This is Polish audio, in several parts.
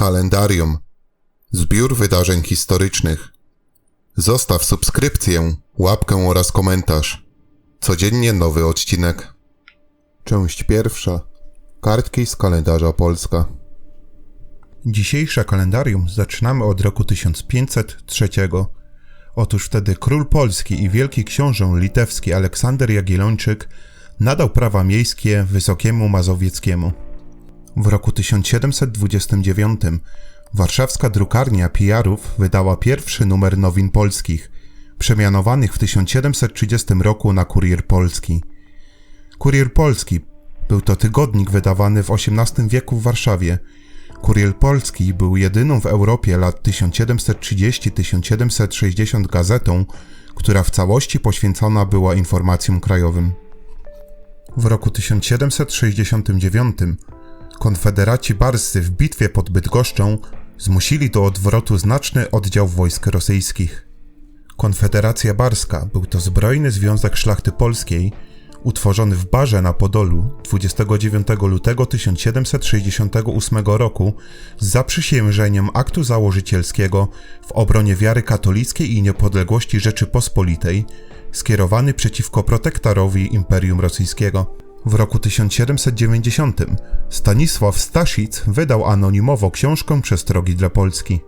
Kalendarium. Zbiór wydarzeń historycznych. Zostaw subskrypcję, łapkę oraz komentarz. Codziennie nowy odcinek. Część pierwsza. Kartki z kalendarza Polska. Dzisiejsze kalendarium zaczynamy od roku 1503. Otóż wtedy król polski i wielki książę litewski Aleksander Jagiellończyk nadał prawa miejskie Wysokiemu Mazowieckiemu. W roku 1729 warszawska drukarnia PR-ów wydała pierwszy numer nowin polskich, przemianowanych w 1730 roku na Kurier Polski. Kurier Polski był to tygodnik wydawany w XVIII wieku w Warszawie. Kurier Polski był jedyną w Europie lat 1730-1760 gazetą, która w całości poświęcona była informacjom krajowym. W roku 1769 konfederaci barscy w bitwie pod Bydgoszczą zmusili do odwrotu znaczny oddział wojsk rosyjskich. Konfederacja Barska był to zbrojny związek szlachty polskiej, utworzony w Barze na Podolu 29 lutego 1768 roku z zaprzysiężeniem aktu założycielskiego w obronie wiary katolickiej i niepodległości Rzeczypospolitej, skierowany przeciwko protektorowi Imperium Rosyjskiego. W roku 1790 Stanisław Staszic wydał anonimowo książkę Przestrogi dla Polski.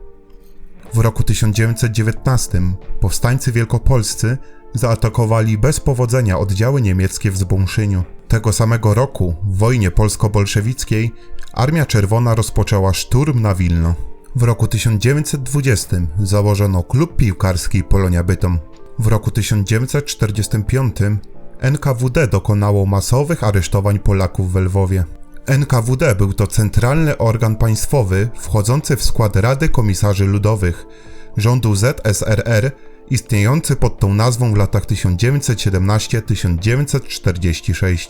W roku 1919 powstańcy wielkopolscy zaatakowali bez powodzenia oddziały niemieckie w Zbąszyniu. Tego samego roku, w wojnie polsko-bolszewickiej, Armia Czerwona rozpoczęła szturm na Wilno. W roku 1920 założono klub piłkarski Polonia Bytom. W roku 1945 NKWD dokonało masowych aresztowań Polaków w Lwowie. NKWD był to centralny organ państwowy wchodzący w skład Rady Komisarzy Ludowych rządu ZSRR istniejący pod tą nazwą w latach 1917-1946.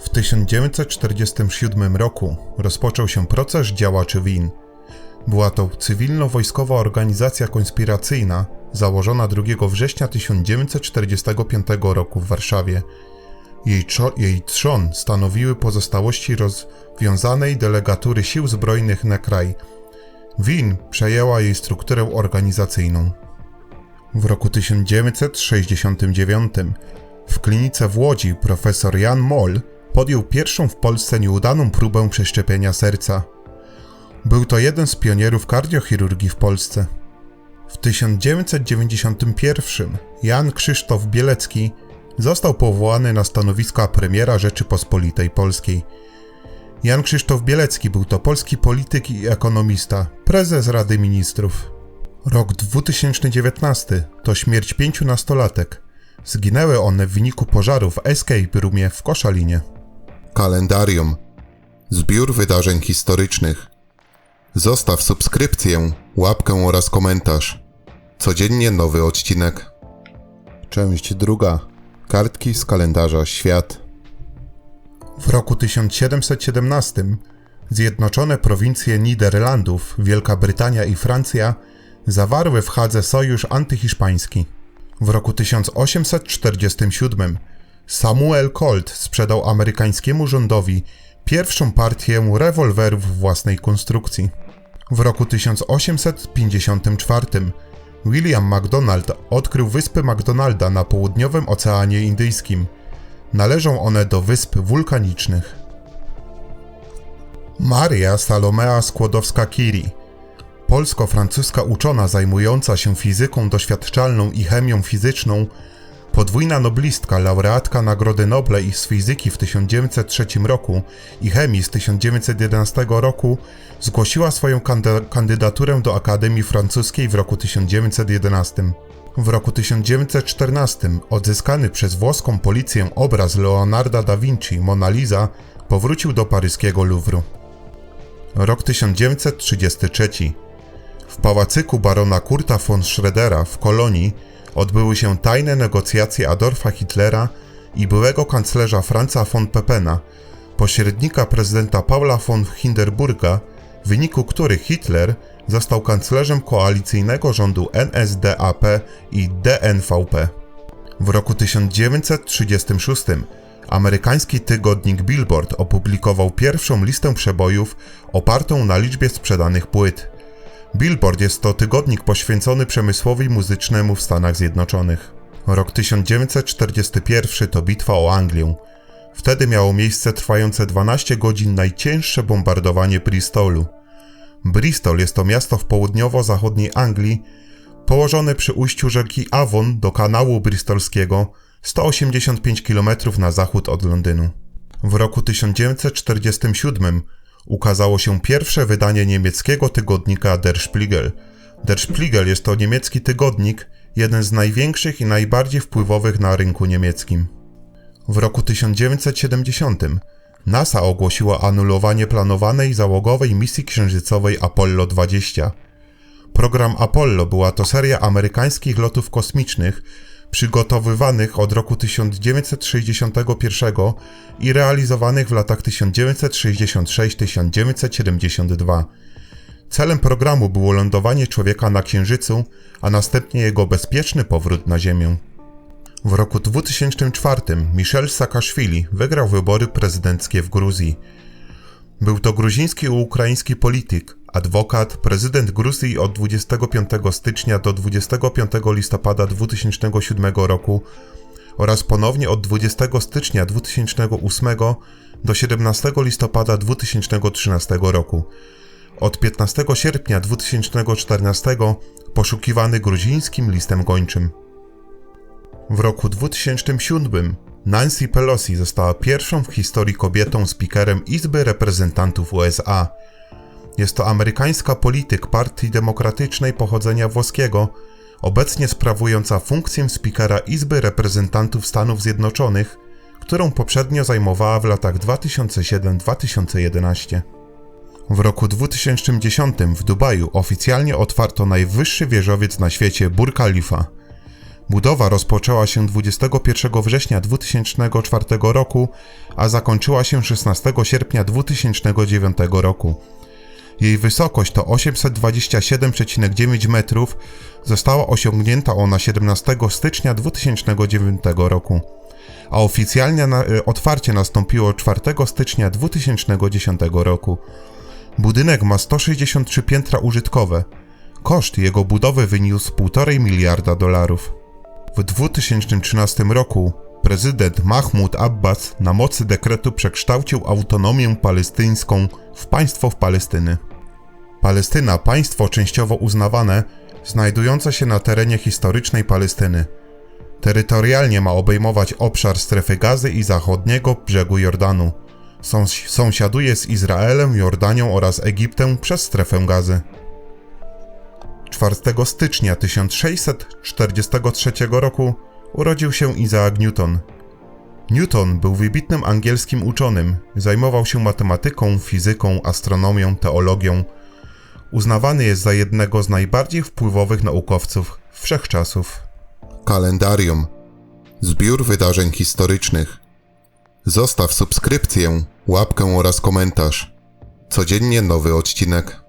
W 1947 roku rozpoczął się proces działaczy WIN. Była to cywilno-wojskowa organizacja konspiracyjna założona 2 września 1945 roku w Warszawie. Jej, jej trzon stanowiły pozostałości rozwiązanej delegatury sił zbrojnych na kraj. WIN przejęła jej strukturę organizacyjną. W roku 1969 w klinice w Łodzi profesor Jan Moll podjął pierwszą w Polsce nieudaną próbę przeszczepienia serca. Był to jeden z pionierów kardiochirurgii w Polsce. W 1991 Jan Krzysztof Bielecki został powołany na stanowisko premiera Rzeczypospolitej Polskiej. Jan Krzysztof Bielecki był to polski polityk i ekonomista, prezes Rady Ministrów. Rok 2019 to śmierć pięciu nastolatek. Zginęły one w wyniku pożaru w Escape Roomie w Koszalinie. Kalendarium. Zbiór wydarzeń historycznych. Zostaw subskrypcję, łapkę oraz komentarz. Codziennie nowy odcinek. Część druga. Kartki z kalendarza Świat. W roku 1717 Zjednoczone prowincje Niderlandów, Wielka Brytania i Francja zawarły w Hadze sojusz antyhiszpański. W roku 1847 Samuel Colt sprzedał amerykańskiemu rządowi pierwszą partię rewolwerów własnej konstrukcji. W roku 1854 William MacDonald odkrył wyspy McDonalda na południowym Oceanie Indyjskim. Należą one do wysp wulkanicznych. Maria Salomea Skłodowska-Curie polsko-francuska uczona zajmująca się fizyką doświadczalną i chemią fizyczną, podwójna noblistka, laureatka Nagrody Nobla z fizyki w 1903 roku i chemii z 1911 roku, zgłosiła swoją kandydaturę do Akademii Francuskiej w roku 1911. W roku 1914 odzyskany przez włoską policję obraz Leonarda da Vinci Mona Lisa powrócił do paryskiego Louvru. Rok 1933 w pałacyku barona Kurta von Schroedera w Kolonii odbyły się tajne negocjacje Adolfa Hitlera i byłego kanclerza Franza von Pepena, pośrednika prezydenta Paula von Hindenburga, w wyniku których Hitler został kanclerzem koalicyjnego rządu NSDAP i DNVP. W roku 1936 Amerykański tygodnik Billboard opublikował pierwszą listę przebojów opartą na liczbie sprzedanych płyt. Billboard jest to tygodnik poświęcony przemysłowi muzycznemu w Stanach Zjednoczonych. Rok 1941 to bitwa o Anglię. Wtedy miało miejsce trwające 12 godzin najcięższe bombardowanie Bristolu. Bristol jest to miasto w południowo-zachodniej Anglii, położone przy ujściu rzeki Avon do kanału bristolskiego, 185 km na zachód od Londynu. W roku 1947 ukazało się pierwsze wydanie niemieckiego tygodnika Der Spiegel. Der Spiegel jest to niemiecki tygodnik, jeden z największych i najbardziej wpływowych na rynku niemieckim. W roku 1970 NASA ogłosiła anulowanie planowanej załogowej misji księżycowej Apollo 20. Program Apollo była to seria amerykańskich lotów kosmicznych przygotowywanych od roku 1961 i realizowanych w latach 1966-1972. Celem programu było lądowanie człowieka na Księżycu, a następnie jego bezpieczny powrót na Ziemię. W roku 2004 Michel Saakaszwili wygrał wybory prezydenckie w Gruzji. Był to gruziński i ukraiński polityk, adwokat, prezydent Gruzji od 25 stycznia do 25 listopada 2007 roku oraz ponownie od 20 stycznia 2008 do 17 listopada 2013 roku. Od 15 sierpnia 2014 poszukiwany gruzińskim listem gończym. W roku 2007 Nancy Pelosi została pierwszą w historii kobietą speakerem Izby Reprezentantów USA. Jest to amerykańska polityk Partii Demokratycznej pochodzenia włoskiego, obecnie sprawująca funkcję speakera Izby Reprezentantów Stanów Zjednoczonych, którą poprzednio zajmowała w latach 2007-2011. W roku 2010 w Dubaju oficjalnie otwarto najwyższy wieżowiec na świecie Burj Khalifa. Budowa rozpoczęła się 21 września 2004 roku, a zakończyła się 16 sierpnia 2009 roku. Jej wysokość to 827,9 metrów, została osiągnięta ona 17 stycznia 2009 roku, a oficjalne na, e, otwarcie nastąpiło 4 stycznia 2010 roku. Budynek ma 163 piętra użytkowe. Koszt jego budowy wyniósł 1,5 miliarda dolarów. W 2013 roku prezydent Mahmoud Abbas na mocy dekretu przekształcił autonomię palestyńską w państwo w Palestyny. Palestyna, państwo częściowo uznawane, znajdujące się na terenie historycznej Palestyny. Terytorialnie ma obejmować obszar strefy gazy i zachodniego brzegu Jordanu. Sąs- sąsiaduje z Izraelem, Jordanią oraz Egiptem przez strefę gazy. 4 stycznia 1643 roku urodził się Isaac Newton. Newton był wybitnym angielskim uczonym, zajmował się matematyką, fizyką, astronomią, teologią. Uznawany jest za jednego z najbardziej wpływowych naukowców wszechczasów. Kalendarium. Zbiór wydarzeń historycznych. Zostaw subskrypcję, łapkę oraz komentarz. Codziennie nowy odcinek.